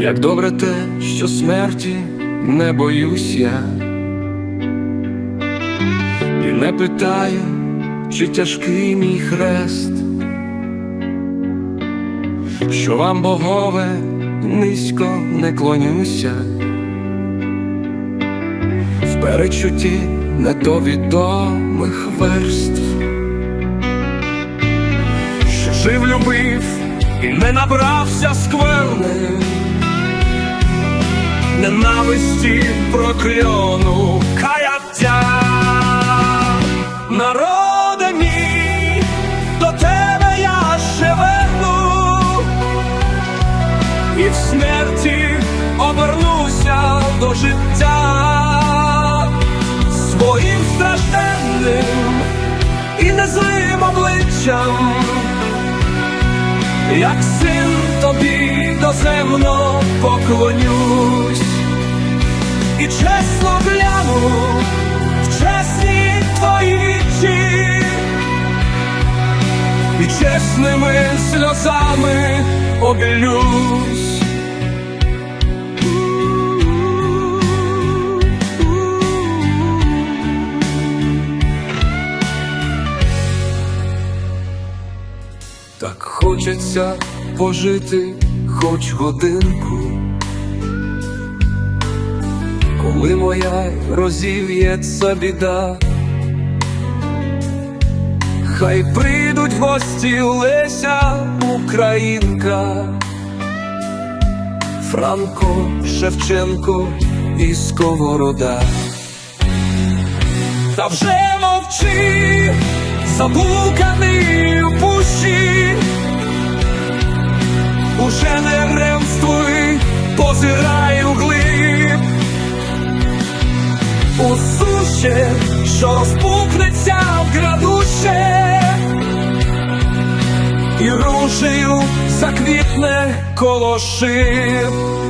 Як добре те, що смерті не боюсь я, і не питаю, чи тяжкий мій хрест, що вам, богове, низько не клонюся, в перечутті не до відомих верств, що жив, любив і не набрався скверни ненависті прокльону каяття. Народе мій, до тебе я ще верну, і в смерті обернуся до життя своїм стражденним і незлим обличчям. Як син тобі доземно поклонюсь, і чесно гляну в чесні твої вічі, і чесними сльозами обілюсь. Так хочеться пожити хоч годинку, коли моя розів'ється біда, хай прийдуть в гості Леся Українка, Франко, Шевченко і Сковорода. Та вже мовчи, заблуканий у пущі, що розпухнеться в градуще, і рушею заквітне коло шиб.